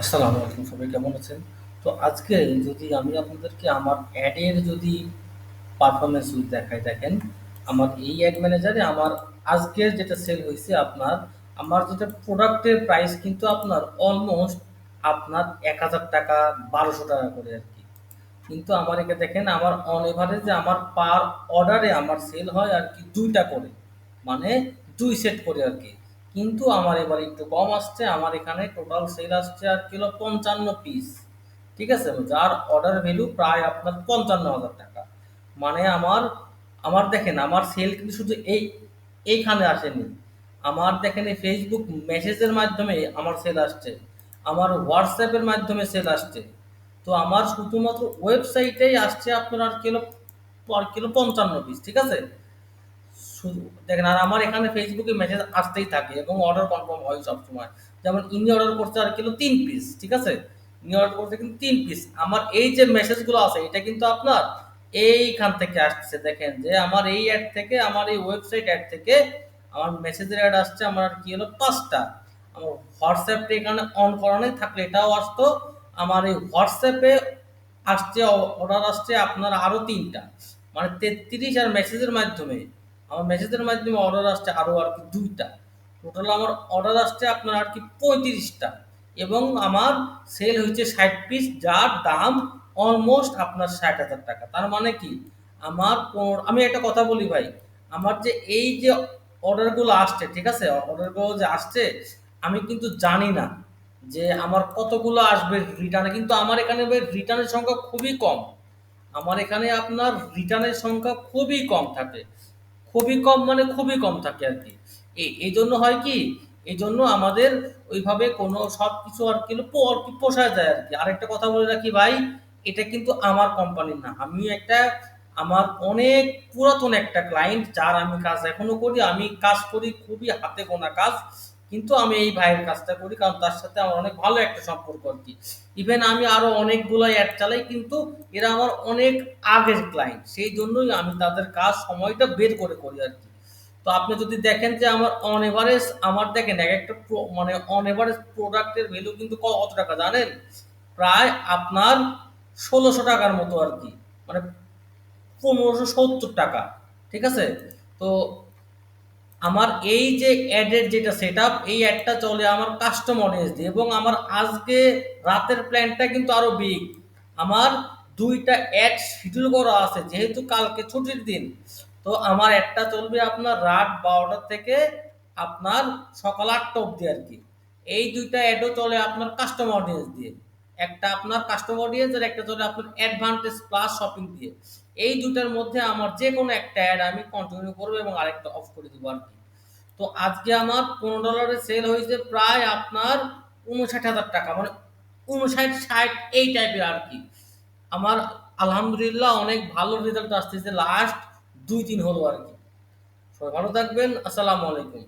আসসালামু আলাইকুম সবাই কেমন আছেন? তো আজকে যদি আমি আপনাদেরকে আমার অ্যাডের যদি পারফরম্যান্স যদি দেখাই দেখেন, আমার এই অ্যাড ম্যানেজারে আমার আজকের যেটা সেল হইছে আপনার, আমার যেটা প্রোডাক্টের প্রাইস কিন্তু আপনার অলমোস্ট আপনার ৳১,০০০ ৳১,২০০ করে আরকি। কিন্তু আমার এখানে দেখেন আমার অন এভারেজে আমার পার অর্ডারে আমার সেল হয় আরকি ২ টা করে। মানে ২ সেট করে আরকি। কিন্তু আমার এবার একটু কম আসছে। আমার এখানে টোটাল সেল আসছে আর কিলো ৫৫ পিস। ঠিক আছে? যার অর্ডার ভ্যালু প্রায় আপনার ৳৫৫,০০০ মানে আমার, আমার দেখেন আমার সেল কিন্তু শুধু এই এইখানে আসেনি। আমার দেখেন এই ফেসবুক মেসেজের মাধ্যমে আমার সেল আসছে। আমার হোয়াটসঅ্যাপের মাধ্যমে সেল আসছে। তো আমার শুধুমাত্র ওয়েবসাইটেই আসছে আপনার আর কিলো পার কিলো ৫৫ পিস। ঠিক আছে? শুধু দেখেন, আর আমার এখানে ফেসবুকে মেসেজ আসতেই থাকে এবং অর্ডার কনফার্ম হয় সবসময়। যেমন, ইনি অর্ডার করছে আর কিলো তিন পিস। ঠিক আছে? ইনি অর্ডার করছে কিন্তু তিন পিস। আমার এই যে মেসেজগুলো আছে, এটা কিন্তু আপনার এইখান থেকে আসছে দেখেন যে, আমার এই অ্যাড থেকে, আমার এই ওয়েবসাইট অ্যাড থেকে আমার মেসেজের অ্যাড আসছে আমার আর কি হলো পাঁচটা আমার WhatsApp টা এখানে অন করা নেই, থাকলে এটাও আসতো। আমার এই হোয়াটসঅ্যাপে আসছে অর্ডার আসছে আপনার আরও তিনটা মানে ৩৩ আর মেসেজের মাধ্যমে আমার মেসেজের মাধ্যমে অর্ডার আসছে আরও আর কি দুইটা টোটাল আমার অর্ডার আসছে আপনার আর কি পঁয়ত্রিশটা এবং আমার সেল হয়েছে ৬০ পিস যার দাম অলমোস্ট আপনার ৳৬০,০০০ তার মানে কি? আমার আমি একটা কথা বলি ভাই, আমার যে এই যে অর্ডারগুলো আসছে, ঠিক আছে? অর্ডারগুলো যে আসছে আমি কিন্তু জানি না যে আমার কতগুলো আসবে রিটার্নে কিন্তু আমার এখানে ভাই রিটার্নের সংখ্যা খুবই কম। আমার এখানে আপনার রিটার্নের সংখ্যা খুবই কম থাকে। খুবই কম মানে খুবই কম থাকে আর কি এই জন্য হয় কি? এই জন্য আমাদের ওইভাবে কোনো সব কিছু আর কি পোষা যায় আর কি আরকি। আরেকটা কথা বলে রাখি ভাই, এটা কিন্তু আমার কোম্পানির না। আমি একটা আমার অনেক পুরাতন একটা ক্লায়েন্ট যার আমি কাজ এখনও করি। আমি কাজ করি খুবই হাতে গোনা কাজ। কিন্তু আমি এই ভাইয়ের কাজটা করি, কারণ তার সাথে আমার অনেক ভালো একটা সম্পর্ক আর কি ইভেন আমি আরও অনেকগুলা অ্যাড চালাই, কিন্তু এরা আমার অনেক আগের ক্লায়েন্ট। সেই জন্যই আমি তাদের কাজ, সময়টা বের করে করি আর কি তো আপনি যদি দেখেন যে আমার অন এভারেজ আমার দেখেন একেকটা প্রো মানে অন এভারেজ প্রোডাক্টের ভ্যালু কিন্তু কত টাকা জানেন? প্রায় আপনার ষোলোশো টাকার মতো আর কি মানে ৳১৫৭০ ঠিক আছে? তো আমার এই যে অ্যাডের যেটা সেটআপ এই অ্যাডটা চলে আমার কাস্টম অডিয়েন্স দিয়ে এবং আমার আজকে রাতের প্ল্যানটা কিন্তু আরও বিগ। আমার দুইটা অ্যাড শিডিউল করা আছে, যেহেতু কালকে ছুটির দিন। তো আমার অ্যাডটা চলবে আপনার রাত ১২ঃ০০ থেকে আপনার সকাল আটটা অবধি আর কি এই দুইটা অ্যাডও চলে আপনার কাস্টম অডিয়েন্স দিয়ে। একটা আপনার কাস্টম অডিয়েন্স আর একটা চলে আপনার অ্যাডভান্টেজ প্লাস শপিং দিয়ে। এই ২ টার মধ্যে আমার যে কোনো একটা অ্যাড আমি কন্টিনিউ করব এবং আরেকটা অফ করে দিব আরকি। তো আজকে আমার $১৫ এর সেল হয়েছে প্রায় আপনার ৳৫৯,০০০ মানে ৫৯, ৬০ এই টাইপের আর কি আমার আলহামদুলিল্লাহ অনেক ভালো রেজাল্ট আসতেছে লাস্ট ২-৩ হলো আর কি সবাই ভালো থাকবেন। আসসালামু আলাইকুম।